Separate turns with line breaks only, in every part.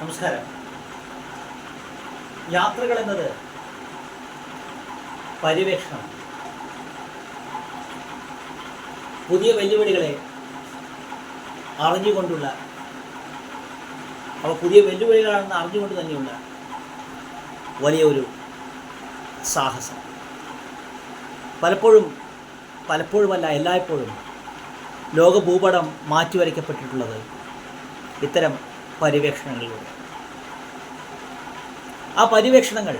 നമസ്കാരം. യാത്രകൾ എന്നത് പര്യവേക്ഷണം. പുതിയ വെല്ലുവിളികളെ അറിഞ്ഞുകൊണ്ടുള്ള അവ പുതിയ വെല്ലുവിളികളാണെന്ന് അറിഞ്ഞുകൊണ്ട് തന്നെയുള്ള വലിയ ഒരു സാഹസം. പലപ്പോഴും പലപ്പോഴുമല്ല എല്ലായ്പ്പോഴും ലോകഭൂപടം മാറ്റിവരയ്ക്കപ്പെട്ടിട്ടുള്ളത് ഇത്തരം പര്യവേക്ഷണങ്ങളിലൂടെ. ആ പര്യവേക്ഷണങ്ങൾ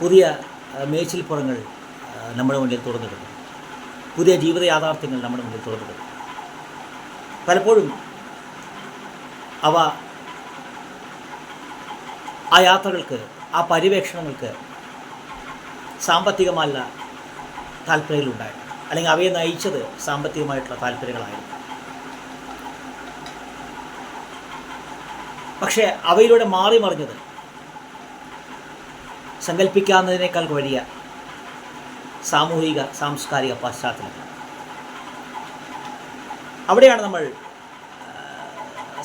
പുതിയ മേച്ചിൽപ്പുറങ്ങൾ നമ്മുടെ മുന്നിൽ തുറന്നിടുന്നു. പുതിയ ജീവിത യാഥാർത്ഥ്യങ്ങൾ നമ്മുടെ മുന്നിൽ തുറന്നിടുന്നു. പലപ്പോഴും അവ ആ യാത്രകൾക്ക് ആ പര്യവേക്ഷണങ്ങൾക്ക് സാമ്പത്തികമല്ല താല്പര്യങ്ങളുണ്ടായിരുന്നു അല്ലെങ്കിൽ അവയെ നയിച്ചത് സാമ്പത്തികമായിട്ടുള്ള താല്പര്യങ്ങളായിരുന്നു. പക്ഷേ അവയിലൂടെ മാറി മറിഞ്ഞത് സങ്കല്പിക്കാവുന്നതിനേക്കാൾ വഴിയ സാമൂഹിക സാംസ്കാരിക പശ്ചാത്തലങ്ങൾ. അവിടെയാണ് നമ്മൾ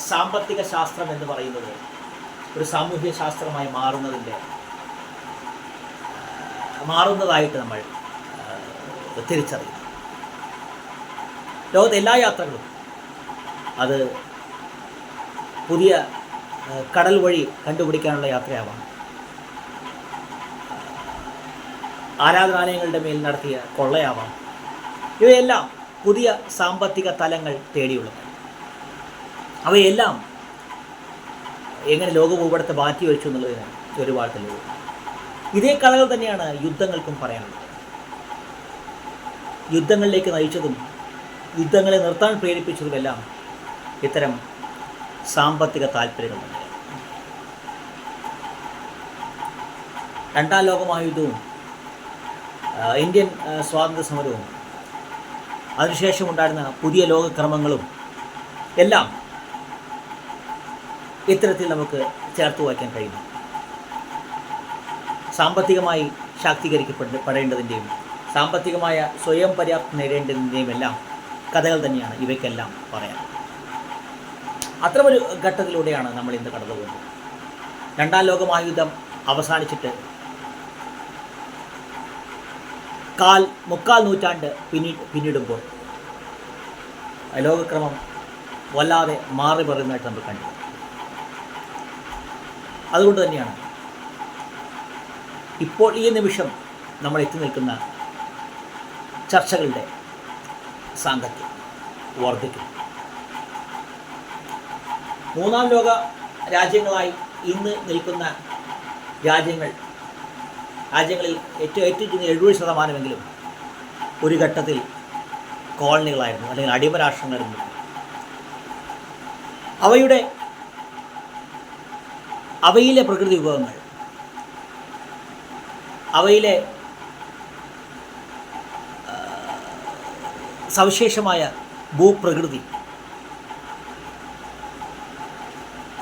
സാമ്പത്തിക ശാസ്ത്രം എന്ന് പറയുന്നത് ഒരു സാമൂഹ്യ ശാസ്ത്രമായി മാറുന്നതിന്റെ മാറുന്നതായിട്ട് നമ്മൾ തിരിച്ചറിയുന്നു. ലോകത്തെ എല്ലാ യാത്രകളും അത് പുതിയ കടൽ വഴി കണ്ടുപിടിക്കാനുള്ള യാത്രയാവാം. ആരാധനാലയങ്ങളുടെ മേൽ നടത്തിയ കൊള്ളയാവാം. ഇവയെല്ലാം പുതിയ സാമ്പത്തിക തലങ്ങൾ തേടിയുള്ളത്. അവയെല്ലാം എങ്ങനെ ലോകഭൂപടത്തെ മാറ്റി വെച്ചു എന്നുള്ളതിന് ഒരു തെളിവ് ഇതേ കഥകൾ തന്നെയാണ് യുദ്ധങ്ങൾക്കും പറയാനുള്ളത്. യുദ്ധങ്ങളിലേക്ക് നയിച്ചതും യുദ്ധങ്ങളെ നിർത്താൻ പ്രേരിപ്പിച്ചതുമെല്ലാം ഇത്തരം സാമ്പത്തിക താല്പര്യങ്ങളുണ്ട്. രണ്ടാം ലോകമഹായുദ്ധവും ഇന്ത്യൻ സ്വാതന്ത്ര്യ സമരവും അതിനുശേഷം ഉണ്ടായിരുന്ന പുതിയ ലോകക്രമങ്ങളും എല്ലാം ഇത്തരത്തിൽ നമുക്ക് ചേർത്ത് വായിക്കാൻ കഴിയുന്നു സാമ്പത്തികമായി ശാക്തീകരിക്കപ്പെടേണ്ടതിന്റെയും സാമ്പത്തികമായ സ്വയം പര്യാപ്തി നേടേണ്ടതിന്റെയും എല്ലാം കഥകൾ തന്നെയാണ് ഇവയ്ക്കെല്ലാം പറയാൻ അത്തരമൊരു ഘട്ടത്തിലൂടെയാണ് നമ്മൾ ഇന്ന് കടന്നു പോകുന്നത്. രണ്ടാം ലോകമഹായുദ്ധം അവസാനിച്ചിട്ട് കാൽ മുക്കാൽ നൂറ്റാണ്ട് പിന്നി പിന്നിടുമ്പോൾ ലോകക്രമം വല്ലാതെ മാറി പറയുന്നതായിട്ട് നമ്മൾ കണ്ടു. അതുകൊണ്ട് തന്നെയാണ് ഇപ്പോൾ ഈ നിമിഷം നമ്മൾ എത്തി നിൽക്കുന്ന ചർച്ചകളുടെ സാങ്കത്യം വർദ്ധിക്കും മൂന്നാം ലോക രാജ്യങ്ങളായി ഇന്ന് നിൽക്കുന്ന രാജ്യങ്ങൾ രാജ്യങ്ങളിൽ ഏറ്റവും ഏറ്റവും എഴുപത് ശതമാനമെങ്കിലും ഒരു ഘട്ടത്തിൽ കോളനികളായിരുന്നു അല്ലെങ്കിൽ അടിമ രാഷ്ട്രങ്ങളായിരുന്നു. അവയുടെ അവയിലെ പ്രകൃതി വിഭവങ്ങൾ അവയിലെ സവിശേഷമായ ഭൂപ്രകൃതി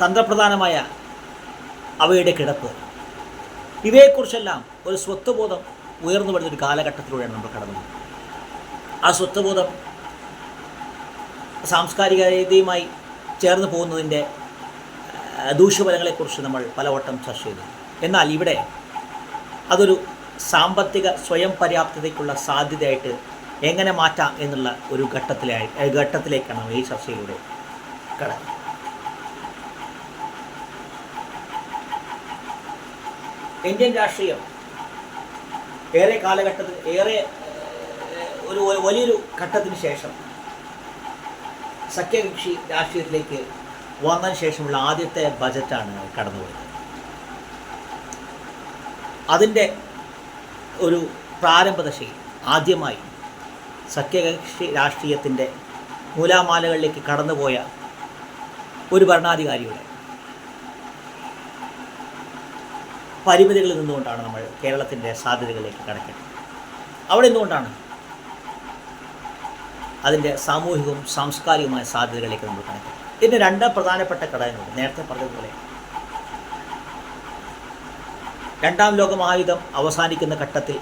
തന്ത്രപ്രധാനമായ അവയുടെ കിടപ്പ്. ഇവയെക്കുറിച്ചെല്ലാം ഒരു സ്വത്വബോധം ഉയർന്നു വരുന്നൊരു കാലഘട്ടത്തിലൂടെയാണ് നമ്മൾ കടന്നത്. ആ സ്വത്വബോധം സാംസ്കാരിക രീതിയുമായി ചേർന്ന് പോകുന്നതിന്റെ ദൂഷ്യഫലങ്ങളെക്കുറിച്ച് നമ്മൾ പലവട്ടം ചർച്ച ചെയ്തു. എന്നാൽ ഇവിടെ അതൊരു സാമ്പത്തിക സ്വയം പര്യാപ്തതയ്ക്കുള്ള സാധ്യതയായിട്ട് എങ്ങനെ മാറ്റാം എന്നുള്ള ഒരു ഘട്ടത്തിലായി ഘട്ടത്തിലേക്കാണ് ഈ ചർച്ചയിലൂടെ കടന്നത്. ഇന്ത്യൻ രാഷ്ട്രീയം ഏറെ കാലഘട്ടത്തിൽ ഏറെ ഒരു വലിയൊരു ഘട്ടത്തിന് ശേഷം സഖ്യകക്ഷി രാഷ്ട്രീയത്തിലേക്ക് വന്നതിന് ശേഷമുള്ള ആദ്യത്തെ ബജറ്റാണ് കടന്നുപോയത് അതിന്റെ ഒരു പ്രാരംഭദശയിൽ ആദ്യമായി സഖ്യകക്ഷി രാഷ്ട്രീയത്തിന്റെ മൂലാമാലകളിലേക്ക് കടന്നുപോയ ഒരു ഭരണാധികാരിയുടെ പരിമിതികളിൽ നിന്നുകൊണ്ടാണ് നമ്മൾ കേരളത്തിന്റെ സാധ്യതകളിലേക്ക് കടക്കുന്നത് അവിടെ നിന്നുകൊണ്ടാണ് അതിന്റെ സാമൂഹികവും സാംസ്കാരികവുമായ സാധ്യതകളിലേക്ക് നമ്മൾ കണക്കുന്നത് ഇതിന് രണ്ട് പ്രധാനപ്പെട്ട ഘടകങ്ങളുണ്ട് നേരത്തെ പറഞ്ഞതുപോലെ രണ്ടാം ലോകമായുധം അവസാനിക്കുന്ന ഘട്ടത്തിൽ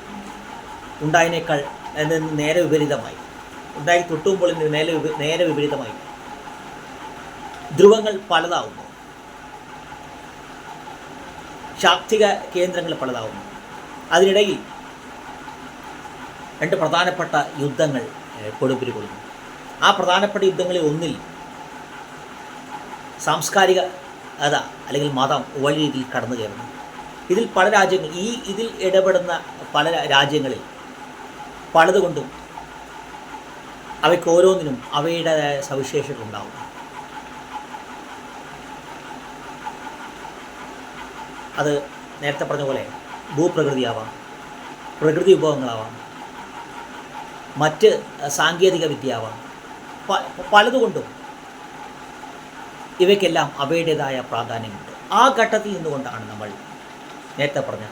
ഉണ്ടായതിനേക്കാൾ നിന്ന് നേരെ വിപരീതമായി. ഉണ്ടായി തൊട്ടുമ്പോൾ നേരെ നേരെ വിപരീതമായി. ധ്രുവങ്ങൾ പലതാവുന്നു. ശാക്തിക കേന്ദ്രങ്ങൾ പലതാവുന്നു. അതിനിടയിൽ രണ്ട് പ്രധാനപ്പെട്ട യുദ്ധങ്ങൾ കൊടുപ്പിരി ആ പ്രധാനപ്പെട്ട യുദ്ധങ്ങളിൽ ഒന്നിൽ സാംസ്കാരിക അത അല്ലെങ്കിൽ മതം വലിയ രീതിയിൽ കടന്നു കയറുന്നു. ഇതിൽ പല രാജ്യങ്ങൾ ഈ ഇതിൽ ഇടപെടുന്ന പല രാജ്യങ്ങളിൽ പലതുകൊണ്ടും അവയ്ക്ക് ഓരോന്നിനും അവയുടേതായ സവിശേഷത അത് നേരത്തെ പറഞ്ഞ പോലെ ഭൂപ്രകൃതിയാവാം പ്രകൃതി വിഭവങ്ങളാവാം മറ്റ് സാങ്കേതിക വിദ്യയാവാം. പ- പലതുകൊണ്ടും ഇവയ്ക്കെല്ലാം അവയുടേതായ പ്രാധാന്യമുണ്ട്. ആ ഘട്ടത്തിൽ നിന്നുകൊണ്ടാണ് നമ്മൾ നേരത്തെ പറഞ്ഞ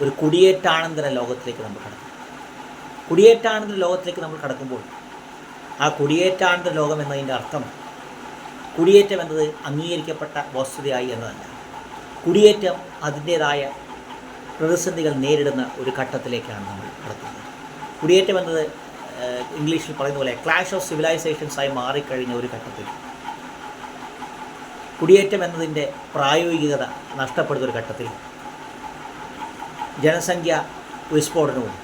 ഒരു കുടിയേറ്റാനന്തര ലോകത്തിലേക്ക് നമ്മൾ കടക്കുന്നത്. കുടിയേറ്റാനന്തര ലോകത്തിലേക്ക് നമ്മൾ കടക്കുമ്പോൾ ആ കുടിയേറ്റാനന്തര ലോകം എന്നതിന്റെ അർത്ഥം കുടിയേറ്റം എന്നത് അംഗീകരിക്കപ്പെട്ട വസ്തുതയായി എന്നതല്ല. കുടിയേറ്റം അതിന്റേതായ പ്രതിസന്ധികൾ നേരിടുന്ന ഒരു ഘട്ടത്തിലേക്കാണ് നമ്മൾ കടക്കുന്നത്. കുടിയേറ്റം എന്നത് ഇംഗ്ലീഷിൽ പറയുന്ന പോലെ ക്ലാഷ് ഓഫ് സിവിലൈസേഷൻസായി മാറിക്കഴിഞ്ഞ ഒരു ഘട്ടത്തിൽ. കുടിയേറ്റം എന്നതിന്റെ പ്രായോഗികത നഷ്ടപ്പെടുന്ന ഒരു ഘട്ടത്തിൽ ജനസംഖ്യ വിസ്ഫോടനവും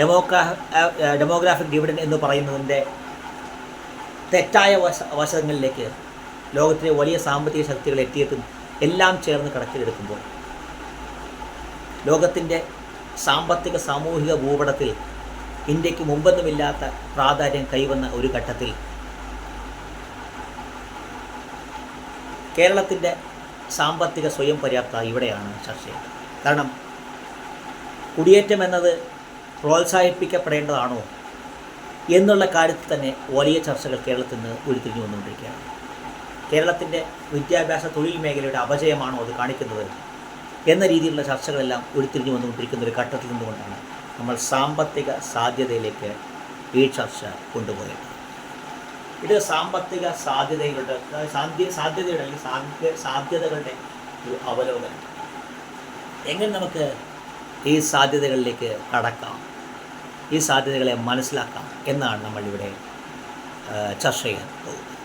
ഡെമോക്രാ ഡെമോഗ്രാഫിക് ഡിവിഡൻ എന്ന് പറയുന്നതിന്റെ തെറ്റായ വശ വശങ്ങളിലേക്ക് ലോകത്തിലെ വലിയ സാമ്പത്തിക ശക്തികൾ എത്തിയിട്ടും എല്ലാം ചേർന്ന് കണക്കിലെടുക്കുമ്പോൾ ലോകത്തിന്റെ സാമ്പത്തിക സാമൂഹിക ഭൂപടത്തിൽ ഇന്ത്യയ്ക്ക് മുമ്പൊന്നുമില്ലാത്ത പ്രാധാന്യം കൈവന്ന ഒരു ഘട്ടത്തിൽ കേരളത്തിന്റെ സാമ്പത്തിക സ്വയം പര്യാപ്തത ഇവിടെയാണ് ചർച്ച ചെയ്യുന്നത് കാരണം കുടിയേറ്റം എന്നത് പ്രോത്സാഹിപ്പിക്കപ്പെടേണ്ടതാണോ എന്നുള്ള കാര്യത്തിൽ തന്നെ വലിയ ചർച്ചകൾ കേരളത്തിൽ നിന്ന് ഉരുത്തിരിഞ്ഞു വന്നുകൊണ്ടിരിക്കുകയാണ്. കേരളത്തിന്റെ വിദ്യാഭ്യാസ തൊഴിൽ മേഖലയുടെ അപജയമാണോ അത് കാണിക്കുന്നത്? എന്ന രീതിയിലുള്ള ചർച്ചകളെല്ലാം ഉരുത്തിരിഞ്ഞു വന്നുകൊണ്ടിരിക്കുന്ന ഒരു ഘട്ടത്തിൽ നിന്നുകൊണ്ടാണ് നമ്മൾ സാമ്പത്തിക സാധ്യതയിലേക്ക് ഈ ചർച്ച കൊണ്ടുപോയത്. ഇത് സാമ്പത്തിക സാധ്യതകളുടെ സാധ്യ സാധ്യതയുടെ അല്ലെങ്കിൽ സാധ്യ സാധ്യതകളുടെ ഒരു അവലോകനം. എങ്ങനെ നമുക്ക് ഈ സാധ്യതകളിലേക്ക് കടക്കാം? ഈ സാധ്യതകളെ മനസ്സിലാക്കാം എന്നാണ് നമ്മളിവിടെ ചർച്ച ചെയ്യാൻ പോകുന്നത്.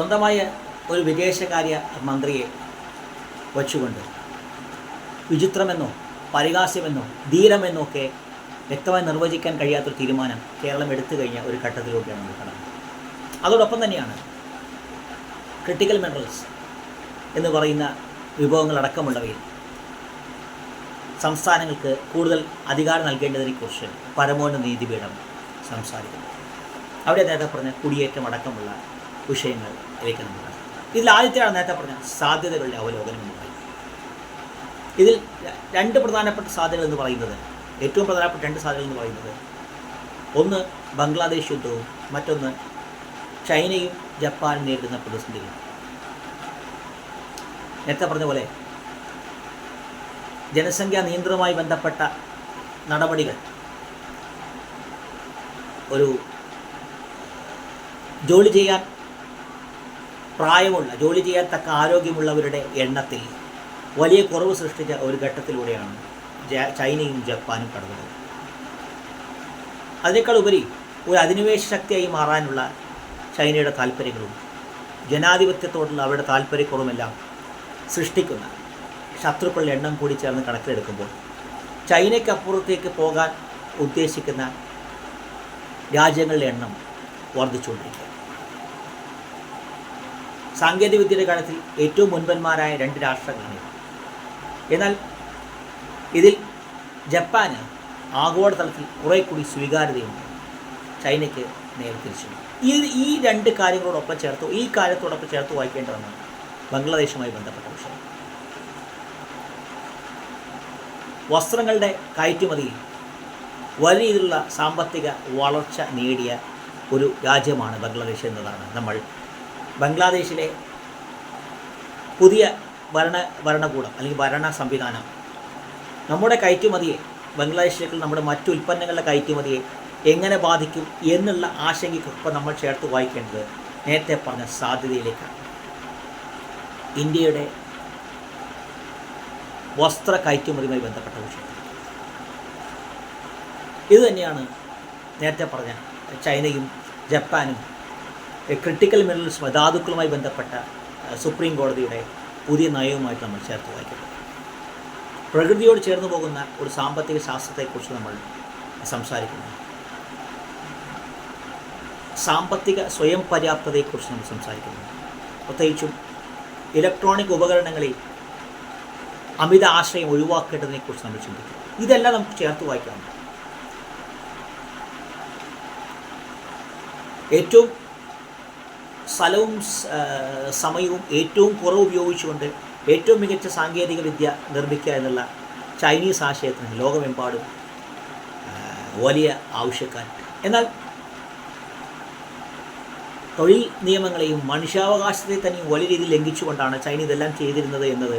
സ്വന്തമായ ഒരു വിദേശകാര്യ മന്ത്രിയെ വച്ചുകൊണ്ട് വിചിത്രമെന്നോ പരിഹാസ്യമെന്നോ ധീരമെന്നോ ഒക്കെ വ്യക്തമായി നിർവചിക്കാൻ കഴിയാത്തൊരു തീരുമാനം കേരളം എടുത്തു കഴിഞ്ഞ ഒരു ഘട്ടത്തിലൂടെയാണ് നമ്മൾ കടന്നത്. അതോടൊപ്പം തന്നെയാണ് ക്രിട്ടിക്കൽ മിനറൽസ് എന്ന് പറയുന്ന വിഭവങ്ങളടക്കമുള്ളവയിൽ സംസ്ഥാനങ്ങൾക്ക് കൂടുതൽ അധികാരം നൽകേണ്ടതിനെക്കുറിച്ച് പരമോന്നത നീതിപീഠം സംസാരിക്കുന്നു. അവിടെ നേരത്തെ പറഞ്ഞ കുടിയേറ്റം അടക്കമുള്ള വിഷയങ്ങളിലേക്ക് നമ്മൾ. ഇതിൽ ആദ്യത്തെയാണ് നേരത്തെ പറഞ്ഞ സാധ്യതകളുടെ അവലോകനം എന്ന് പറയും ഇതിൽ രണ്ട് പ്രധാനപ്പെട്ട സാധ്യതകൾ എന്ന് പറയുന്നത് ഏറ്റവും പ്രധാനപ്പെട്ട രണ്ട് സാധ്യതകൾ എന്ന് പറയുന്നത് ഒന്ന് ബംഗ്ലാദേശ് യുദ്ധവും മറ്റൊന്ന് ചൈനയും ജപ്പാനും നേരിടുന്ന പ്രതിസന്ധികളും നേരത്തെ പറഞ്ഞ പോലെ ജനസംഖ്യാ നിയന്ത്രണവുമായി ബന്ധപ്പെട്ട നടപടികൾ ഒരു ജോലി ചെയ്യാൻ പ്രായമുള്ള ജോലി ചെയ്യത്തക്ക ആരോഗ്യമുള്ളവരുടെ എണ്ണത്തിൽ വലിയ കുറവ് സൃഷ്ടിച്ച ഒരു ഘട്ടത്തിലൂടെയാണ് ചൈനയും ജപ്പാനും കടന്നത്. അതിനേക്കാൾ ഉപരി ഒരു അധിനിവേശ ശക്തിയായി മാറാനുള്ള ചൈനയുടെ താല്പര്യങ്ങളും ജനാധിപത്യത്തോടുള്ള അവരുടെ താല്പര്യക്കുറവുമെല്ലാം സൃഷ്ടിക്കുന്ന ശത്രുക്കളുടെ എണ്ണം കൂടി ചേർന്ന് കണക്കിലെടുക്കുമ്പോൾ ചൈനയ്ക്കപ്പുറത്തേക്ക് പോകാൻ ഉദ്ദേശിക്കുന്ന രാജ്യങ്ങളുടെ എണ്ണം വർദ്ധിച്ചുകൊണ്ടിരിക്കുക സാങ്കേതികവിദ്യയുടെ കാര്യത്തിൽ ഏറ്റവും മുൻപന്മാരായ രണ്ട് രാഷ്ട്രങ്ങളാണ് എന്നാൽ ഇതിൽ ജപ്പാന് ആഗോളതലത്തിൽ കുറെ കൂടി സ്വീകാര്യതയുണ്ട്. ചൈനയ്ക്ക് നേരെ ഈ ഈ രണ്ട് കാര്യങ്ങളോടൊപ്പം ചേർത്ത് ഈ കാര്യത്തോടൊപ്പം ചേർത്ത് വായിക്കേണ്ടതാണ് ബംഗ്ലാദേശുമായി ബന്ധപ്പെട്ട വിഷയം. വസ്ത്രങ്ങളുടെ കയറ്റുമതിയിൽ വലിയ രീതിയിലുള്ള സാമ്പത്തിക വളർച്ച നേടിയ ഒരു രാജ്യമാണ് ബംഗ്ലാദേശ് എന്നതാണ് നമ്മൾ ബംഗ്ലാദേശിലെ പുതിയ ഭരണ ഭരണകൂടം അല്ലെങ്കിൽ ഭരണ സംവിധാനം. നമ്മുടെ കയറ്റുമതിയെ ബംഗ്ലാദേശിലേക്ക് നമ്മുടെ മറ്റു ഉൽപ്പന്നങ്ങളുടെ കയറ്റുമതിയെ എങ്ങനെ ബാധിക്കും എന്നുള്ള ആശങ്കയ്ക്കൊപ്പം നമ്മൾ ചേർത്ത് വായിക്കേണ്ടത് നേരത്തെ പറഞ്ഞ സാധ്യതയിലേക്കാണ്. ഇന്ത്യയുടെ വസ്ത്ര കയറ്റുമതിയുമായി ബന്ധപ്പെട്ട വിഷയം ഇത് തന്നെയാണ് നേരത്തെ പറഞ്ഞ ചൈനയും ജപ്പാനും ക്രിട്ടിക്കൽ മിനറൽസ് ധാതുക്കളുമായി ബന്ധപ്പെട്ട സുപ്രീം കോടതിയുടെ പുതിയ നയവുമായിട്ട് നമ്മൾ ചേർത്ത് വായിക്കുന്നത് പ്രകൃതിയോട് ചേർന്ന് പോകുന്ന ഒരു സാമ്പത്തിക ശാസ്ത്രത്തെക്കുറിച്ച് നമ്മൾ സംസാരിക്കുന്നു. സാമ്പത്തിക സ്വയം പര്യാപ്തതയെക്കുറിച്ച് നമ്മൾ സംസാരിക്കുന്നു. പ്രത്യേകിച്ചും ഇലക്ട്രോണിക് ഉപകരണങ്ങളിൽ അമിത ആശ്രയം ഒഴിവാക്കേണ്ടതിനെക്കുറിച്ച് നമ്മൾ ചിന്തിക്കും ഇതെല്ലാം നമുക്ക് ചേർത്ത് വായിക്കാം. ഏറ്റവും സ്ഥലവും സമയവും ഏറ്റവും കുറവ് ഉപയോഗിച്ചുകൊണ്ട് ഏറ്റവും മികച്ച സാങ്കേതിക വിദ്യ നിർമ്മിക്കുക എന്നുള്ള ചൈനീസ് ആശയത്തിന് ലോകമെമ്പാടും വലിയ ആവശ്യക്കാർ. എന്നാൽ തൊഴിൽ നിയമങ്ങളെയും മനുഷ്യാവകാശത്തെ തന്നെയും വലിയ രീതിയിൽ ലംഘിച്ചുകൊണ്ടാണ് ചൈന ഇതെല്ലാം ചെയ്തിരുന്നത് എന്നത്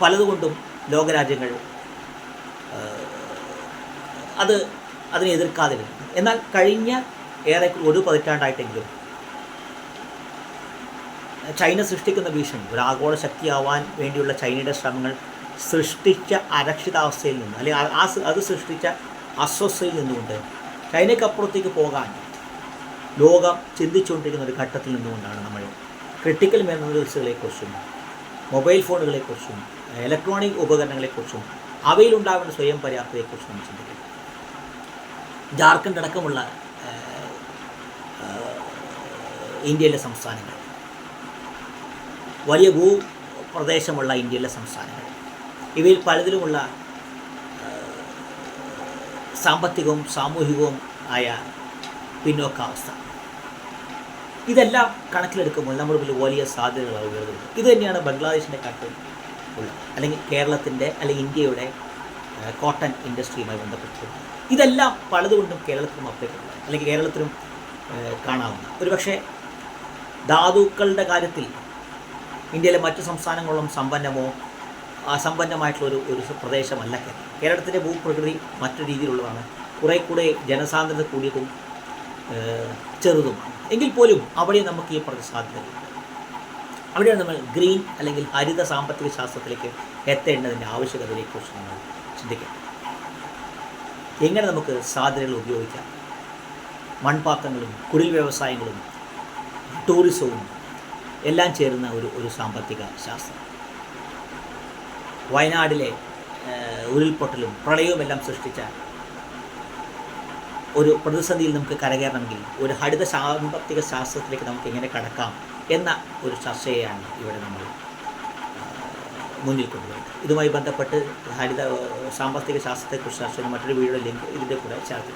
പലതുകൊണ്ടും ലോകരാജ്യങ്ങൾ അത് അതിനെ എതിർക്കാതിരുന്നു എന്നാൽ കഴിഞ്ഞ ഏറെ ഒരു പതിറ്റാണ്ടായിട്ടെങ്കിലും. ചൈന സൃഷ്ടിക്കുന്ന ഭീഷണി ഒരു ആഗോള ശക്തിയാവാൻ വേണ്ടിയുള്ള ചൈനയുടെ ശ്രമങ്ങൾ സൃഷ്ടിച്ച അരക്ഷിതാവസ്ഥയിൽ നിന്ന് അല്ലെങ്കിൽ ആ- അത് സൃഷ്ടിച്ച അസ്വസ്ഥയിൽ നിന്നുകൊണ്ട് ചൈനയ്ക്കപ്പുറത്തേക്ക് പോകാൻ ലോകം ചിന്തിച്ചുകൊണ്ടിരിക്കുന്ന ഒരു ഘട്ടത്തിൽ നിന്നുകൊണ്ടാണ് നമ്മൾ ക്രിട്ടിക്കൽ മെമ്മറീസുകളെക്കുറിച്ചും മൊബൈൽ ഫോണുകളെക്കുറിച്ചും ഇലക്ട്രോണിക് ഉപകരണങ്ങളെക്കുറിച്ചും അവയിലുണ്ടാകുന്ന സ്വയം പര്യാപ്തതയെക്കുറിച്ചും നമ്മൾ ചിന്തിക്കുന്നത് ജാർഖണ്ഡ് അടക്കമുള്ള ഇന്ത്യയിലെ സംസ്ഥാനങ്ങൾ. വലിയ ഭൂപ്രദേശമുള്ള ഇന്ത്യയിലെ സംസ്ഥാനങ്ങൾ. ഇവയിൽ പലതിലുമുള്ള സാമ്പത്തികവും സാമൂഹികവും ആയ പിന്നോക്കാവസ്ഥ ഇതെല്ലാം കണക്കിലെടുക്കുമ്പോൾ നമ്മുടെ മുമ്പിൽ വലിയ സാധ്യതകളാണ് ഉയർന്നത് ഇത് തന്നെയാണ് ബംഗ്ലാദേശിന്റെ കാട്ടിൽ ഉള്ളത്. അല്ലെങ്കിൽ കേരളത്തിന്റെ അല്ലെങ്കിൽ ഇന്ത്യയുടെ കോട്ടൺ ഇൻഡസ്ട്രിയുമായി ബന്ധപ്പെട്ടിട്ടുള്ളത്. ഇതെല്ലാം പലതുകൊണ്ടും കേരളത്തിനും അപ്പേക്കുള്ളത് അല്ലെങ്കിൽ കേരളത്തിനും കാണാവുന്ന. ഒരുപക്ഷെ ധാതുക്കളുടെ കാര്യത്തിൽ ഇന്ത്യയിലെ മറ്റു സംസ്ഥാനങ്ങളോളം സമ്പന്നമോ അസമ്പന്നമായിട്ടുള്ള ഒരു ഒരു പ്രദേശമല്ല കേരളം. കേരളത്തിന്റെ ഭൂപ്രകൃതി മറ്റു രീതിയിലുള്ളതാണ്. കുറേ കൂടെ ജനസാന്ദ്രത കൂടിയതും ചെറുതുമാണ്. എങ്കിൽ പോലും അവിടെ നമുക്ക് ഈ പറഞ്ഞ സാധ്യതകളുണ്ട് അവിടെയാണ് നമ്മൾ ഗ്രീൻ അല്ലെങ്കിൽ ഹരിത സാമ്പത്തിക ശാസ്ത്രത്തിലേക്ക് എത്തേണ്ടതിന്റെ ആവശ്യകതയെക്കുറിച്ച് നമ്മൾ ചിന്തിക്കണം. എങ്ങനെ നമുക്ക് സാധ്യതകൾ ഉപയോഗിക്കാം? മൺപാത്രങ്ങളും കുടിൽ വ്യവസായങ്ങളും ടൂറിസവും എല്ലാം ചേരുന്ന ഒരു ഒരു സാമ്പത്തിക ശാസ്ത്രം. വയനാടിലെ ഉരുൾപൊട്ടലും പ്രളയവും എല്ലാം സൃഷ്ടിച്ച ഒരു പ്രതിസന്ധിയിൽ നമുക്ക് കരകയറണമെങ്കിൽ ഒരു ഹരിത സാമ്പത്തിക ശാസ്ത്രത്തിലേക്ക് നമുക്ക് എങ്ങനെ കടക്കാം എന്ന ഒരു ചർച്ചയെയാണ് ഇവിടെ നമ്മൾ മുന്നിൽ കൊണ്ടുവരുന്നത്. ഇതുമായി ബന്ധപ്പെട്ട് ഹരിത സാമ്പത്തിക ശാസ്ത്രത്തെക്കുറിച്ച് ചർച്ച മറ്റൊരു വീഡിയോ ലിങ്ക് ഇതിന്റെ കൂടെ ചേർത്ത്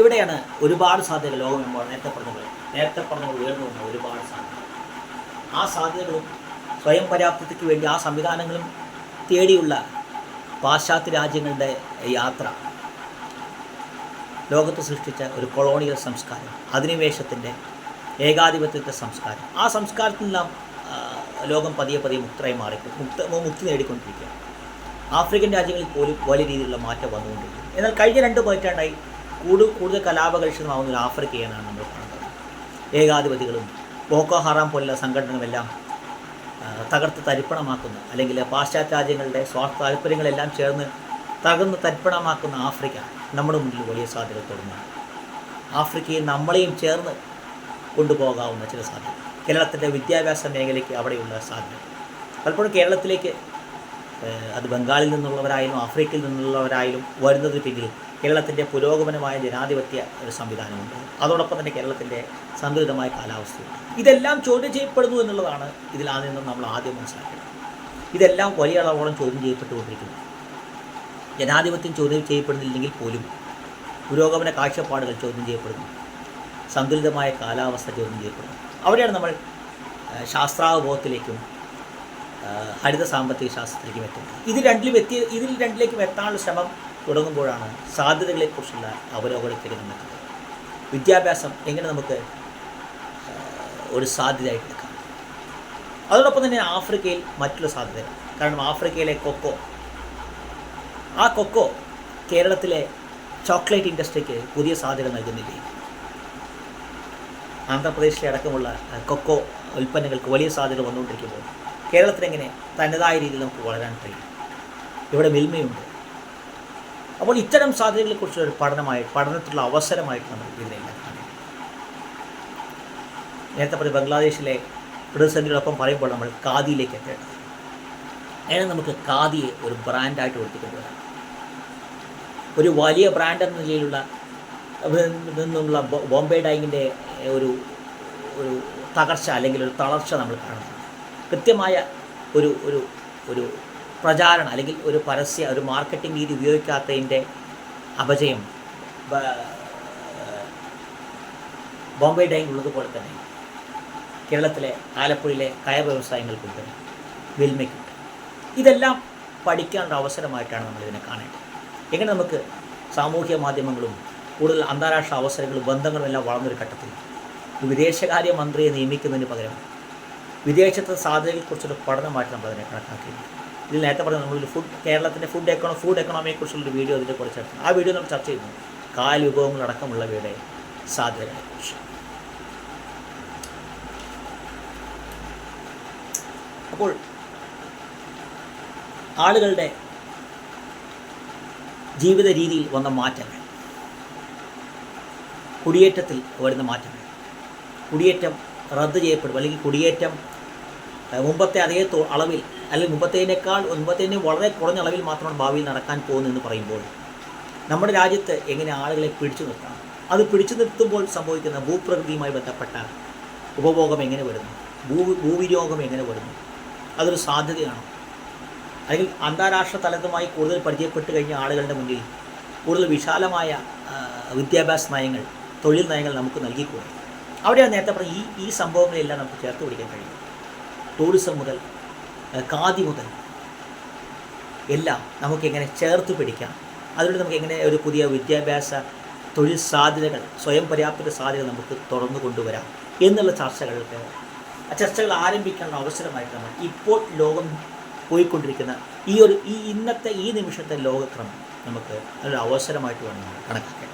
ഇവിടെയാണ് ഒരുപാട് സാധ്യതകൾ ലോകമെമ്പാടും നേരത്തെ പറഞ്ഞത് നേരത്തെ പറഞ്ഞത് ഉയർന്നു വന്ന ഒരുപാട് സാധ്യതകൾ. ആ സാധ്യതകളും സ്വയം പര്യാപ്തതയ്ക്ക് വേണ്ടി ആ സംവിധാനങ്ങളും തേടിയുള്ള പാശ്ചാത്യ രാജ്യങ്ങളുടെ യാത്ര ലോകത്ത് സൃഷ്ടിച്ച ഒരു കൊളോണിയൽ സംസ്കാരം അധിനിവേശത്തിന്റെ ഏകാധിപത്യത്തെ സംസ്കാരം. ആ സംസ്കാരത്തിൽ ആ, ലോകം പതിയെ പതിയെ മുക്തരായി മാറി മുക്ത മുക്തി നേടിക്കൊണ്ടിരിക്കുകയാണ്. ആഫ്രിക്കൻ രാജ്യങ്ങളിൽ പോലും വലിയ രീതിയിലുള്ള മാറ്റം വന്നുകൊണ്ടിരിക്കുന്നു. എന്നാൽ കഴിഞ്ഞ രണ്ട് പതിറ്റാണ്ടായി കൂടുതൽ കൂടുതൽ കലാപകലുഷിതമാവുന്ന ഒരു ആഫ്രിക്കയാണ് നമ്മൾ കാണുന്നത്. ഏകാധിപതികളും ബോക്കോ ഹറാം പോലുള്ള സംഘടനകളെല്ലാം തകർത്ത് തരിപ്പണമാക്കുന്ന അല്ലെങ്കിൽ പാശ്ചാത്യ രാജ്യങ്ങളുടെ സ്വാർത്ഥ താല്പര്യങ്ങളെല്ലാം ചേർന്ന് തകർന്ന് തരിപ്പണമാക്കുന്ന ആഫ്രിക്ക നമ്മുടെ മുന്നിൽ വലിയ സാധ്യത തുടങ്ങുന്നു ആഫ്രിക്കയെ നമ്മളെയും ചേർന്ന് കൊണ്ടുപോകാവുന്ന ചില സാധ്യത. കേരളത്തിന്റെ വിദ്യാഭ്യാസ മേഖലയ്ക്ക് അവിടെയുള്ള സാധ്യത. പലപ്പോഴും കേരളത്തിലേക്ക് അത് ബംഗാളിൽ നിന്നുള്ളവരായാലും ആഫ്രിക്കയിൽ നിന്നുള്ളവരായാലും വരുന്നതിന് പിന്നിൽ കേരളത്തിന്റെ പുരോഗമനമായ ജനാധിപത്യ ഒരു സംവിധാനമുണ്ട്. അതോടൊപ്പം തന്നെ കേരളത്തിന്റെ സന്തുലിതമായ കാലാവസ്ഥയുണ്ട്. ഇതെല്ലാം ചോദ്യം ചെയ്യപ്പെടുന്നു എന്നുള്ളതാണ് ഇതിൽ ആദ്യം നിന്നും നമ്മൾ ആദ്യം മനസ്സിലാക്കേണ്ടത്. ഇതെല്ലാം വലിയ അളവോളം ചോദ്യം ചെയ്യപ്പെട്ടുകൊണ്ടിരിക്കുന്നു. ജനാധിപത്യം ചോദ്യം ചെയ്യപ്പെടുന്നില്ലെങ്കിൽ പോലും പുരോഗമന കാഴ്ചപ്പാടുകൾ ചോദ്യം ചെയ്യപ്പെടുന്നു. സന്തുലിതമായ കാലാവസ്ഥ ചോദ്യം ചെയ്യപ്പെടുന്നു. അവിടെയാണ് നമ്മൾ ശാസ്ത്രാവബോധത്തിലേക്കും ഹരിത സാമ്പത്തിക ശാസ്ത്രത്തിലേക്കും എത്തുന്നത് ഇത് രണ്ടിലും എത്തി ഇതിൽ രണ്ടിലേക്കും എത്താനുള്ള ശ്രമം തുടങ്ങുമ്പോഴാണ് സാധ്യതകളെക്കുറിച്ചുള്ള അവലോകനത്തിൽ നമുക്ക് വിദ്യാഭ്യാസം എങ്ങനെ നമുക്ക് ഒരു സാധ്യതയായിട്ട് എടുക്കാം? അതോടൊപ്പം തന്നെ ആഫ്രിക്കയിൽ മറ്റുള്ള സാധ്യതകൾ. കാരണം ആഫ്രിക്കയിലെ കൊക്കോ ആ കൊക്കോ കേരളത്തിലെ ചോക്ലേറ്റ് ഇൻഡസ്ട്രിക്ക് പുതിയ സാധ്യത നൽകുന്നില്ലേ? ആന്ധ്രാപ്രദേശിലെ അടക്കമുള്ള കൊക്കോ ഉൽപ്പന്നങ്ങൾക്ക് വലിയ സാധ്യത വന്നുകൊണ്ടിരിക്കുമ്പോൾ കേരളത്തിലെങ്ങനെ തനതായ രീതിയിൽ നമുക്ക് വളരാൻ കഴിയും? ഇവിടെ മിൽമയുണ്ട്. അപ്പോൾ ഇത്തരം സാധ്യതകളെക്കുറിച്ചുള്ള ഒരു പഠനമായി പഠനത്തിലുള്ള അവസരമായിട്ട് നമ്മൾ ഇതിനെ നേരത്തെ പറഞ്ഞ ബംഗ്ലാദേശിലെ പ്രതിസന്ധികളൊപ്പം പറയുമ്പോൾ നമ്മൾ ഖാദിയിലേക്ക് എത്തേണ്ടത് അങ്ങനെ നമുക്ക് ഖാദിയെ ഒരു ബ്രാൻഡായിട്ട് ഉയർത്തിക്കൊണ്ടുവരാം. ഒരു വലിയ ബ്രാൻഡ് എന്ന നിലയിലുള്ള നിന്നുള്ള ബോംബെ ഡൈങ്ങിന്റെ ഒരു ഒരു തകർച്ച അല്ലെങ്കിൽ ഒരു തളർച്ച നമ്മൾ കാണുന്നു കൃത്യമായ ഒരു ഒരു ഒരു പ്രചാരണം അല്ലെങ്കിൽ ഒരു പരസ്യ ഒരു മാർക്കറ്റിംഗ് രീതി ഉപയോഗിക്കാത്തതിന്റെ അപജയം ബോംബെ ഡൈങ് ഉള്ളതുപോലെ തന്നെ കേരളത്തിലെ ആലപ്പുഴയിലെ കയർ വ്യവസായങ്ങൾക്കുണ്ട് വിൽമയ്ക്കുണ്ട്. ഇതെല്ലാം പഠിക്കാനുള്ള അവസരമായിട്ടാണ് നമ്മളിതിനെ കാണേണ്ടത്. എങ്ങനെ നമുക്ക് സാമൂഹ്യ മാധ്യമങ്ങളും കൂടുതൽ അന്താരാഷ്ട്ര അവസരങ്ങളും ബന്ധങ്ങളും എല്ലാം വളർന്നൊരു ഘട്ടത്തിൽ വിദേശകാര്യ മന്ത്രിയെ നിയമിക്കുന്നതിന് പകരം വിദേശത്തെ സാധ്യതകളെക്കുറിച്ചൊരു പഠനമായിട്ട് നമ്മളതിനെ കണക്കാക്കിയിട്ടുണ്ട്. ഇതിൽ നേരത്തെ പറഞ്ഞ നമ്മളൊരു ഫുഡ് കേരളത്തിന്റെ ഫുഡ് എക്കണോ ഫുഡ് എക്കണോമിയെക്കുറിച്ചുള്ളൊരു വീഡിയോ അതിന്റെ കുറിച്ച് ആ വീഡിയോ നമ്മൾ ചർച്ച ചെയ്യുന്നു. കാൽ വിഭവങ്ങളടക്കമുള്ളവയുടെ സാധ്യതകളെക്കുറിച്ച് അപ്പോൾ ആളുകളുടെ ജീവിത രീതിയിൽ വന്ന മാറ്റങ്ങൾ കുടിയേറ്റത്തിൽ വരുന്ന മാറ്റങ്ങൾ കുടിയേറ്റം റദ്ദ് ചെയ്യപ്പെടും അല്ലെങ്കിൽ കുടിയേറ്റം മുമ്പത്തെ അതേ അളവിൽ അല്ലെങ്കിൽ മുമ്പത്തേനേക്കാൾ മുമ്പത്തേനെ വളരെ കുറഞ്ഞ അളവിൽ മാത്രമാണ് ഭാവിയിൽ നടക്കാൻ പോകുന്നതെന്ന് പറയുമ്പോൾ നമ്മുടെ രാജ്യത്ത് എങ്ങനെ ആളുകളെ പിടിച്ചു നിർത്താം? അത് പിടിച്ചു നിർത്തുമ്പോൾ സംഭവിക്കുന്ന ഭൂപ്രകൃതിയുമായി ബന്ധപ്പെട്ട ഉപഭോഗം എങ്ങനെ വരുന്നു? ഭൂ ഭൂവിനിയോഗം എങ്ങനെ വരുന്നു? അതൊരു സാധ്യതയാണ്. അല്ലെങ്കിൽ അന്താരാഷ്ട്ര തലത്തുമായി കൂടുതൽ പരിചയപ്പെട്ട് കഴിഞ്ഞ ആളുകളുടെ മുന്നിൽ കൂടുതൽ വിശാലമായ വിദ്യാഭ്യാസ നയങ്ങൾ തൊഴിൽ നയങ്ങൾ നമുക്ക് നൽകിക്കൂടെ? അവിടെയാണ് നേരത്തെ പറഞ്ഞ ഈ ഈ സംഭവങ്ങളെല്ലാം നമുക്ക് ചേർത്ത് പിടിക്കാൻ കഴിയും ടൂറിസം മുതൽ ഖാദി മുതൽ. എല്ലാം നമുക്കെങ്ങനെ ചേർത്ത് പിടിക്കാം. അതിലൂടെ നമുക്ക് എങ്ങനെ ഒരു പുതിയ വിദ്യാഭ്യാസ തൊഴിൽ സാധ്യതകൾ സ്വയം പര്യാപ്തത സാധ്യത നമുക്ക് തുറന്നു കൊണ്ടുവരാം എന്നുള്ള ചർച്ചകൾക്ക് ആ ചർച്ചകൾ ആരംഭിക്കാനുള്ള അവസരമായിട്ട് നമ്മൾ ഇപ്പോൾ ലോകം പോയിക്കൊണ്ടിരിക്കുന്ന ഈ ഒരു ഈ ഇന്നത്തെ ഈ നിമിഷത്തെ ലോകക്രമം നമുക്ക് നല്ലൊരു അവസരമായിട്ട് വേണം കണക്കാക്കാൻ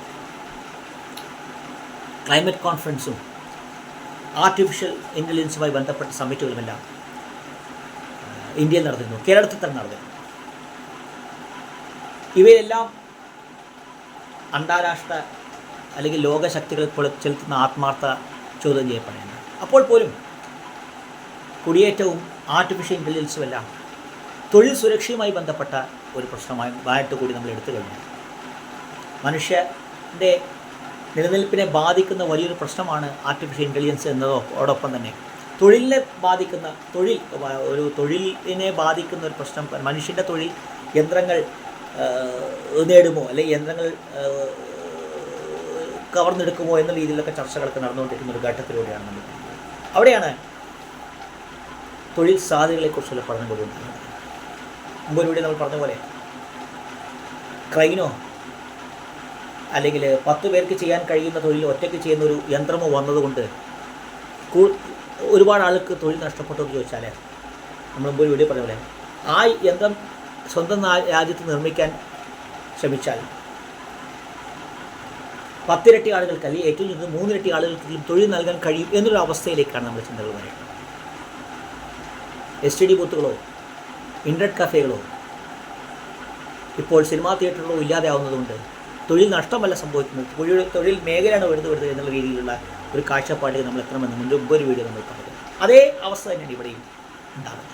ക്ലൈമറ്റ് കോൺഫറൻസും ആർട്ടിഫിഷ്യൽ ഇന്റലിജൻസുമായി ബന്ധപ്പെട്ട സമ്മിറ്റുകളുമെല്ലാം ഇന്ത്യയിൽ നടന്നിരുന്നു കേരളത്തിൽ തന്നെ നടന്നിരുന്നു. ഇവയെല്ലാം അന്താരാഷ്ട്ര അല്ലെങ്കിൽ ലോകശക്തികൾ ചെലുത്തുന്ന ആത്മാർത്ഥ ചോദ്യം ചെയ്യപ്പെടേണ്ട അപ്പോൾ പോലും കുടിയേറ്റവും ആർട്ടിഫിഷ്യൽ ഇന്റലിജൻസും എല്ലാം തൊഴിൽ സുരക്ഷയുമായി ബന്ധപ്പെട്ട ഒരു പ്രശ്നമായി ആയിട്ട് കൂടി നമ്മൾ എടുത്തു കഴിഞ്ഞു. മനുഷ്യന്റെ നിലനിൽപ്പിനെ ബാധിക്കുന്ന വലിയൊരു പ്രശ്നമാണ് ആർട്ടിഫിഷ്യൽ ഇന്റലിജൻസ് എന്നതോടൊപ്പം തന്നെ തൊഴിലിനെ ബാധിക്കുന്ന തൊഴിൽ ഒരു തൊഴിലിനെ ബാധിക്കുന്ന ഒരു പ്രശ്നം മനുഷ്യന്റെ തൊഴിൽ യന്ത്രങ്ങൾ നേടുമോ അല്ലെങ്കിൽ യന്ത്രങ്ങൾ കവർന്നെടുക്കുമോ എന്ന രീതിയിലൊക്കെ ചർച്ചകളൊക്കെ നടന്നുകൊണ്ടിരിക്കുന്ന ഒരു ഘട്ടത്തിലൂടെയാണ് നമ്മൾ. അവിടെയാണ് തൊഴിൽ സാധ്യതകളെക്കുറിച്ചുള്ള പഠനം കൊടുക്കുന്നത് മുമ്പ് ഒരു വീഡിയോ നമ്മൾ പറഞ്ഞ പോലെ ക്രൈനോ അല്ലെങ്കിൽ പത്ത് പേർക്ക് ചെയ്യാൻ കഴിയുന്ന തൊഴിൽ ഒറ്റയ്ക്ക് ചെയ്യുന്ന ഒരു യന്ത്രമോ വന്നതുകൊണ്ട് ഒരുപാട് ആൾക്ക് തൊഴിൽ നഷ്ടപ്പെട്ടു എന്ന് ചോദിച്ചാലേ നമ്മൾ മുമ്പ് വീഡിയോ പറഞ്ഞ പോലെ ആ യന്ത്രം സ്വന്തം രാജ്യത്ത് നിർമ്മിക്കാൻ ശ്രമിച്ചാൽ പത്തിരട്ടി ആളുകൾക്ക് അല്ലെങ്കിൽ ഏറ്റവും ചുരുങ്ങുന്നത് മൂന്നിരട്ടി ആളുകൾക്കെങ്കിലും തൊഴിൽ നൽകാൻ കഴിയും എന്നൊരു അവസ്ഥയിലേക്കാണ് നമ്മൾ ചിന്തകൾ പറയുന്നത് എസ് ടി ഡി ബൂത്തുകളോ ഇന്റർനെറ്റ് കഫേകളോ ഇപ്പോൾ സിനിമാ തിയേറ്ററുകളോ ഇല്ലാതെയാവുന്നതുകൊണ്ട് തൊഴിൽ നഷ്ടമല്ല സംഭവിക്കുന്നത്. തൊഴിൽ തൊഴിൽ മേഖലയാണ് വരുന്നത് വരുന്നത് എന്നുള്ള രീതിയിലുള്ള ഒരു കാഴ്ചപ്പാടിൽ നമ്മൾ എത്തണമെന്ന് മുൻപ് ഒരു വീഡിയോ നമ്മൾ പറഞ്ഞു. അതേ അവസ്ഥ തന്നെയാണ് ഇവിടെയും ഉണ്ടാകുന്നത്.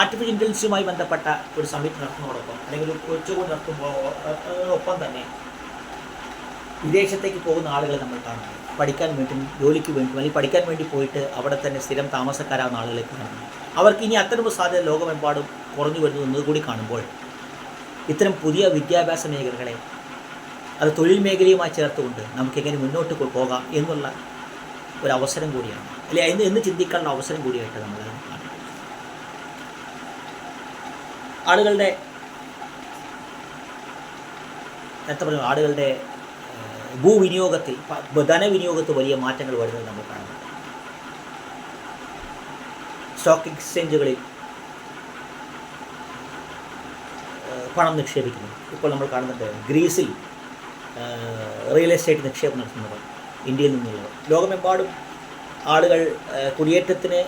ആർട്ടിഫിഷ്യൽ ഇന്റലിജൻസുമായി ബന്ധപ്പെട്ട ഒരു സമിറ്റ് നടത്തുന്നതോടൊപ്പം അല്ലെങ്കിൽ ഒരു ഉച്ചകോടി നടത്തുമ്പോൾ ഒപ്പം തന്നെ വിദേശത്തേക്ക് പോകുന്ന ആളുകളെ നമ്മൾ കാണുന്നു. പഠിക്കാൻ വേണ്ടി ജോലിക്ക് വേണ്ടി അല്ലെങ്കിൽ പഠിക്കാൻ വേണ്ടി പോയിട്ട് അവിടെ തന്നെ സ്ഥിരം താമസക്കാരാകുന്ന ആളുകളെ കാണുന്നു. അവർക്ക് ഇനി അത്തരം സാധ്യത ലോകമെമ്പാടും കുറഞ്ഞു വരുന്നു എന്നതുകൂടി കാണുമ്പോൾ ഇത്തരം പുതിയ വിദ്യാഭ്യാസ മേഖലകളെ അത് തൊഴിൽ മേഖലയുമായി ചേർത്തുകൊണ്ട് നമുക്ക് എങ്ങനെ മുന്നോട്ട് പോകാം എന്നുള്ള ഒരു അവസരം കൂടിയാണ്. അല്ലെ എന്ന് എന്ന് ചിന്തിക്കാനുള്ള അവസരം കൂടിയായിട്ട് നമ്മൾ ആളുകളുടെ നേരത്തെ പറഞ്ഞു ആളുകളുടെ ഭൂവിനിയോഗത്തിൽ ധനവിനിയോഗത്തിൽ വലിയ മാറ്റങ്ങൾ വരുന്നത് നമ്മൾ കാണുന്നുണ്ട് സ്റ്റോക്ക് എക്സ്ചേഞ്ചുകളിൽ പണം നിക്ഷേപിക്കുന്നു. ഇപ്പോൾ നമ്മൾ കാണുന്നുണ്ട് ഗ്രീസിൽ റിയൽ എസ്റ്റേറ്റ് നിക്ഷേപം നടത്തുന്നവർ ഇന്ത്യയിൽ നിന്നുള്ളവർ. ലോകമെമ്പാടും ആളുകൾ കുടിയേറ്റത്തിന്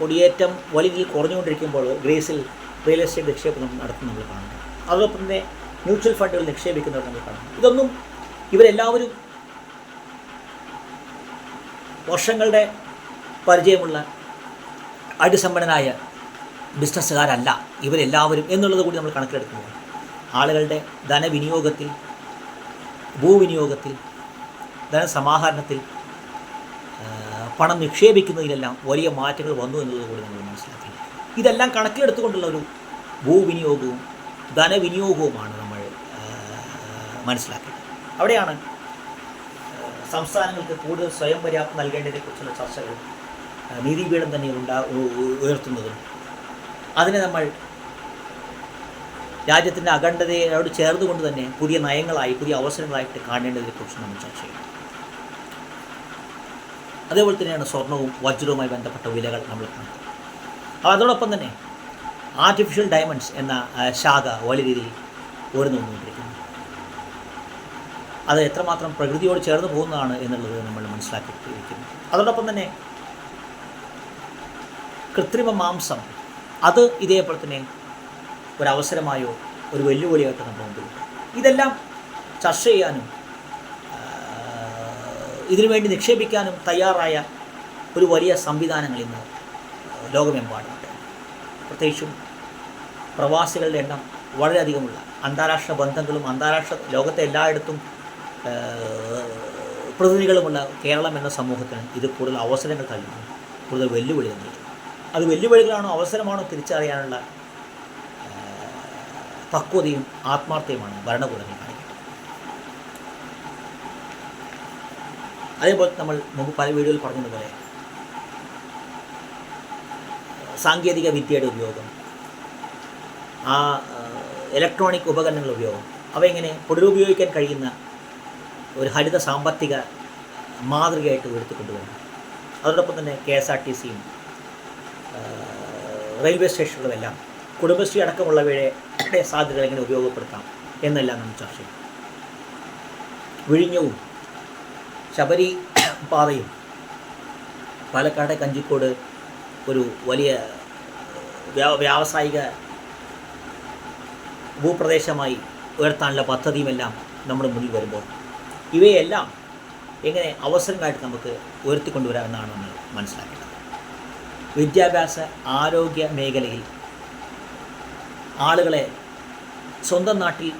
കുടിയേറ്റം വലിയ കുറഞ്ഞുകൊണ്ടിരിക്കുമ്പോൾ ഗ്രീസിൽ റിയൽ എസ്റ്റേറ്റ് നിക്ഷേപം നടത്തുന്ന നമ്മൾ കാണുന്നു. അതോടൊപ്പം തന്നെ മ്യൂച്വൽ ഫണ്ടുകൾ നിക്ഷേപിക്കുന്നവർ നമ്മൾ കാണുന്നു. ഇതൊന്നും ഇവരെല്ലാവരും വർഷങ്ങളുടെ പരിചയമുള്ള അടിസമ്പന്നനായ ബിസിനസ്സുകാരല്ല ഇവരെല്ലാവരും എന്നുള്ളത് കൂടി നമ്മൾ കണക്കിലെടുക്കുന്നു ആളുകളുടെ ധനവിനിയോഗത്തിൽ ഭൂവിനിയോഗത്തിൽ ധനസമാഹരണത്തിൽ പണം നിക്ഷേപിക്കുന്നതിലെല്ലാം വലിയ മാറ്റങ്ങൾ വന്നു എന്നതുകൂടി കൂടി നമ്മൾ മനസ്സിലാക്കി ഇതെല്ലാം കണക്കിലെടുത്തുകൊണ്ടുള്ള ഒരു ഭൂവിനിയോഗവും ധനവിനിയോഗവുമാണ് നമ്മൾ മനസ്സിലാക്കേണ്ടത്. അവിടെയാണ് സംസ്ഥാനങ്ങൾക്ക് കൂടുതൽ സ്വയം പര്യാപ്തം നൽകേണ്ടതിനെക്കുറിച്ചുള്ള ചർച്ചകൾ നീതിപീഠം തന്നെ ഉണ്ടാ ഉയർത്തുന്നതും. അതിനെ നമ്മൾ രാജ്യത്തിന്റെ അഖണ്ഡതയോട് ചേർന്നുകൊണ്ട് തന്നെ പുതിയ നയങ്ങളായി പുതിയ അവസരങ്ങളായിട്ട് കാണേണ്ടതിനെക്കുറിച്ച് നമ്മൾ ചർച്ച ചെയ്യും. അതേപോലെ തന്നെയാണ് സ്വർണവും വജ്രവുമായി ബന്ധപ്പെട്ട വിലകൾ നമ്മൾ കാണുന്നത് അതോടൊപ്പം തന്നെ ആർട്ടിഫിഷ്യൽ ഡയമണ്ട്സ് എന്ന ശാഖ വലിയ രീതിയിൽ ഉയർന്നു വന്നുകൊണ്ടിരിക്കുന്നു അത് എത്രമാത്രം പ്രകൃതിയോട് ചേർന്ന് പോകുന്നതാണ് എന്നുള്ളത് നമ്മൾ മനസ്സിലാക്കിയിരിക്കുന്നു. അതോടൊപ്പം തന്നെ കൃത്രിമ മാംസം അത് ഇതേപോലെ തന്നെ ഒരവസരമായോ ഒരു വെല്ലുവിളിയായിട്ട് നമ്മുടെ മുമ്പിലുണ്ട് ഇതെല്ലാം ചർച്ച ചെയ്യാനും ഇതിനുവേണ്ടി നിക്ഷേപിക്കാനും തയ്യാറായ ഒരു വലിയ സംവിധാനങ്ങൾ ഇന്ന് ലോകമെമ്പാടുമുണ്ട് പ്രത്യേകിച്ചും പ്രവാസികളുടെ എണ്ണം വളരെയധികമുള്ള അന്താരാഷ്ട്ര ബന്ധങ്ങളും അന്താരാഷ്ട്ര ലോകത്തെ എല്ലായിടത്തും പ്രതിനിധികളുമുള്ള കേരളം എന്ന സമൂഹത്തിന് ഇത് കൂടുതൽ അവസരങ്ങൾ നൽകുന്നു കൂടുതൽ വെല്ലുവിളികൾ നൽകുന്നു അത് വെല്ലുവിളികളാണോ അവസരമാണോ തിരിച്ചറിയാനുള്ള പക്വതയും ആത്മാർത്ഥതയുമാണ് ഭരണകൂടങ്ങൾ കാണിക്കുന്നത്. അതേപോലെ നമ്മൾ മുമ്പ് പല വീഡിയോയിൽ പറഞ്ഞതുപോലെ സാങ്കേതിക വിദ്യയുടെ ഉപയോഗം ആ ഇലക്ട്രോണിക് ഉപകരണങ്ങളുടെ ഉപയോഗം അവ എങ്ങനെ പുനരുപയോഗിക്കാൻ കഴിയുന്ന ഒരു ഹരിത സാമ്പത്തിക മാതൃകയായിട്ട് ഉയർത്തിക്കൊണ്ടുവരണം അതോടൊപ്പം തന്നെ കെ എസ് ആർ ടി സിയും റെയിൽവേ സ്റ്റേഷനുകളുമെല്ലാം കുടുംബശ്രീ അടക്കമുള്ളവയുടെ സാധ്യതകൾ എങ്ങനെ ഉപയോഗപ്പെടുത്താം എന്നെല്ലാം നമ്മൾ ചർച്ച ചെയ്യും. വിഴിഞ്ഞവും ശബരി പാതയും പാലക്കാട് കഞ്ചിക്കോട് ഒരു വലിയ വ്യാവസായിക ഭൂപ്രദേശമായി ഉയർത്താനുള്ള പദ്ധതിയുമെല്ലാം നമ്മുടെ മുന്നിൽ വരുമ്പോൾ ഇവയെല്ലാം എങ്ങനെ അവസരങ്ങളായിട്ട് നമുക്ക് ഉയർത്തിക്കൊണ്ടുവരാമെന്നാണ് നമ്മൾ മനസ്സിലാക്കേണ്ടത്. വിദ്യാഭ്യാസ ആരോഗ്യ മേഖലയിൽ ആളുകളെ സ്വന്തം നാട്ടിൽ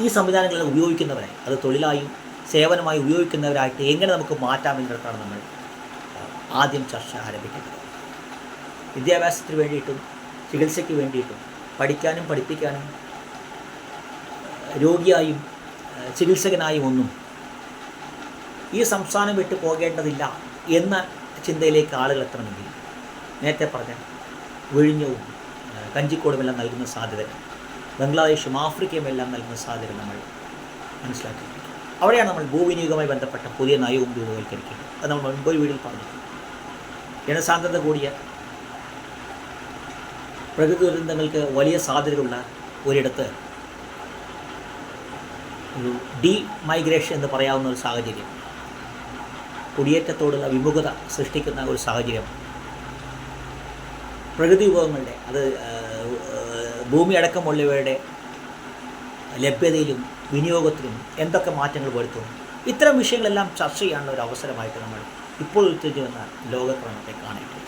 ഈ സംവിധാനങ്ങളിൽ ഉപയോഗിക്കുന്നവരെ അത് തൊഴിലായും സേവനമായി ഉപയോഗിക്കുന്നവരായിട്ട് എങ്ങനെ നമുക്ക് മാറ്റാമെന്നിടത്താണ് നമ്മൾ ആദ്യം ചർച്ച ആരംഭിക്കേണ്ടത്. വിദ്യാഭ്യാസത്തിന് വേണ്ടിയിട്ടും ചികിത്സയ്ക്ക് വേണ്ടിയിട്ടും പഠിക്കാനും പഠിപ്പിക്കാനും രോഗിയായും ചികിത്സകനായും ഒന്നും ഈ സംസ്ഥാനം വിട്ടു പോകേണ്ടതില്ല എന്ന ചിന്തയിലേക്ക് ആളുകൾ എത്തണമെങ്കിൽ നേരത്തെ പറഞ്ഞ വിഴിഞ്ഞവും കഞ്ചിക്കോടുമെല്ലാം നൽകുന്ന സാധ്യത ബംഗ്ലാദേശും ആഫ്രിക്കയും എല്ലാം നൽകുന്ന സാധ്യത നമ്മൾ മനസ്സിലാക്കി അവിടെയാണ് നമ്മൾ ഭൂവിനിയോഗവുമായി ബന്ധപ്പെട്ട പുതിയ നയവും രൂപവൽക്കരിക്കുന്നത് അത് നമ്മൾ മുൻപൊരു വീഡിയോയിൽ പറഞ്ഞു ജനസാന്ദ്രത കൂടിയ പ്രകൃതി ദുരന്തങ്ങൾക്ക് വലിയ സാധ്യതയുള്ള ഒരിടത്ത് ഒരു ഡി മൈഗ്രേഷൻ എന്ന് പറയാവുന്ന ഒരു സാഹചര്യം കുടിയേറ്റത്തോടുള്ള വിമുഖത സൃഷ്ടിക്കുന്ന ഒരു സാഹചര്യം പ്രകൃതി വിഭവങ്ങളുടെ അത് ഭൂമി അടക്കമുള്ളവയുടെ ലഭ്യതയിലും വിനിയോഗത്തിലും എന്തൊക്കെ മാറ്റങ്ങൾ വരുത്തുന്നു. ഇത്തരം വിഷയങ്ങളെല്ലാം ചർച്ച ചെയ്യാനുള്ള ഒരു അവസരമായിട്ട് നമ്മൾ ഇപ്പോൾ ഉയർത്തിച്ചു വന്ന ലോകക്രമത്തെ കാണേണ്ടത്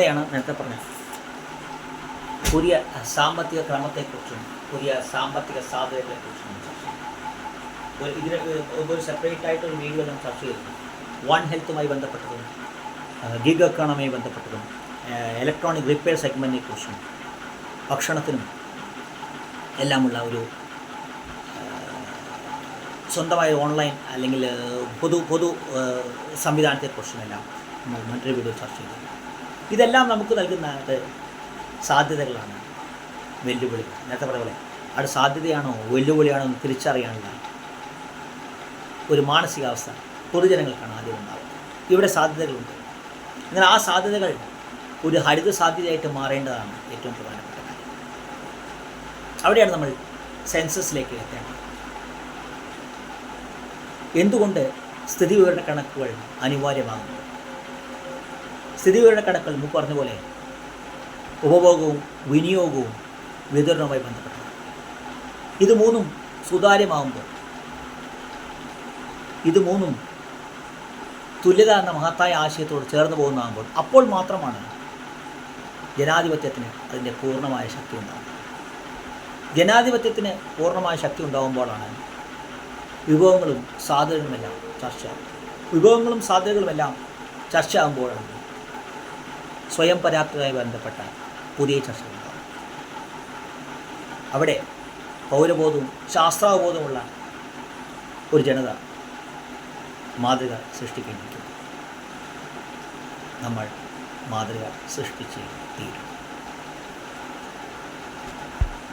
അവിടെയാണ് നേരത്തെ പറഞ്ഞത്. പുതിയ സാമ്പത്തിക ക്രമത്തെക്കുറിച്ചും പുതിയ സാമ്പത്തിക സാധ്യതകളെക്കുറിച്ചും നമ്മൾ ഒരു ഇതിന് ഒരു സെപ്പറേറ്റ് ആയിട്ട് ഒരു വീഡിയോ ഞാൻ ചർച്ച ചെയ്തിരുന്നു. വൺ ഹെൽത്തുമായി ബന്ധപ്പെട്ടതും ഗിഗ് എക്കോണമിയുമായി ബന്ധപ്പെട്ടതും ഇലക്ട്രോണിക് റിപ്പയർ സെഗ്മെന്റിനെ കുറിച്ചും ഭക്ഷണത്തിനും എല്ലാമുള്ള ഒരു സ്വന്തമായ ഓൺലൈൻ അല്ലെങ്കിൽ പൊതു പൊതു സംവിധാനത്തെക്കുറിച്ചും സംവിധാനത്തെക്കുറിച്ചുമെല്ലാം നമ്മൾ മറ്റൊരു വീഡിയോ ചർച്ച ചെയ്തു ഇതെല്ലാം നമുക്ക് നൽകുന്നത് സാധ്യതകളാണ്. വെല്ലുവിളി. നേരത്തെ പറഞ്ഞ പോലെ അത് സാധ്യതയാണോ വെല്ലുവിളിയാണോ എന്ന് തിരിച്ചറിയാനുള്ള ഒരു മാനസികാവസ്ഥ പൊതുജനങ്ങൾക്കാണ് ആദ്യം ഉണ്ടാവുക. ഇവിടെ സാധ്യതകളുണ്ട്. എന്നാൽ ആ സാധ്യതകൾ ഒരു ഹരിത സാധ്യതയായിട്ട് മാറേണ്ടതാണ് ഏറ്റവും പ്രധാനപ്പെട്ട കാര്യം. അവിടെയാണ് നമ്മൾ സെൻസസിലേക്ക് എത്തേണ്ടത്. എന്തുകൊണ്ട് സ്ഥിതി വിവരണ കണക്കുകൾ അനിവാര്യമാകുന്നത്? സ്ഥിതി കണക്കൾ കണക്കുകൾ മുമ്പ് പറഞ്ഞ പോലെ ഉപഭോഗവും വിനിയോഗവും വിതരണവുമായി ബന്ധപ്പെട്ടതാണ്. ഇത് മൂന്നും സുതാര്യമാകുമ്പോൾ ഇത് മൂന്നും തുല്യത എന്ന മഹത്തായ ആശയത്തോട് ചേർന്ന് പോകുന്നതാകുമ്പോൾ അപ്പോൾ മാത്രമാണ് ജനാധിപത്യത്തിന് അതിന്റെ പൂർണമായ ശക്തി ഉണ്ടാകുന്നത് ജനാധിപത്യത്തിന് പൂർണമായ ശക്തി ഉണ്ടാകുമ്പോഴാണ് വിഭവങ്ങളും സാധ്യതകളുമെല്ലാം ചർച്ച വിഭവങ്ങളും സാധ്യതകളുമെല്ലാം ചർച്ചയാകുമ്പോഴാണ് സ്വയം പര്യാപ്തതയുമായി ബന്ധപ്പെട്ട പുതിയ ചർച്ചകളുണ്ടാകും അവിടെ പൗരബോധവും ശാസ്ത്രാവബോധമുള്ള ഒരു ജനത മാതൃക സൃഷ്ടിക്കേണ്ടിയിരിക്കുന്നു. നമ്മൾ മാതൃക സൃഷ്ടിച്ച് തീരും.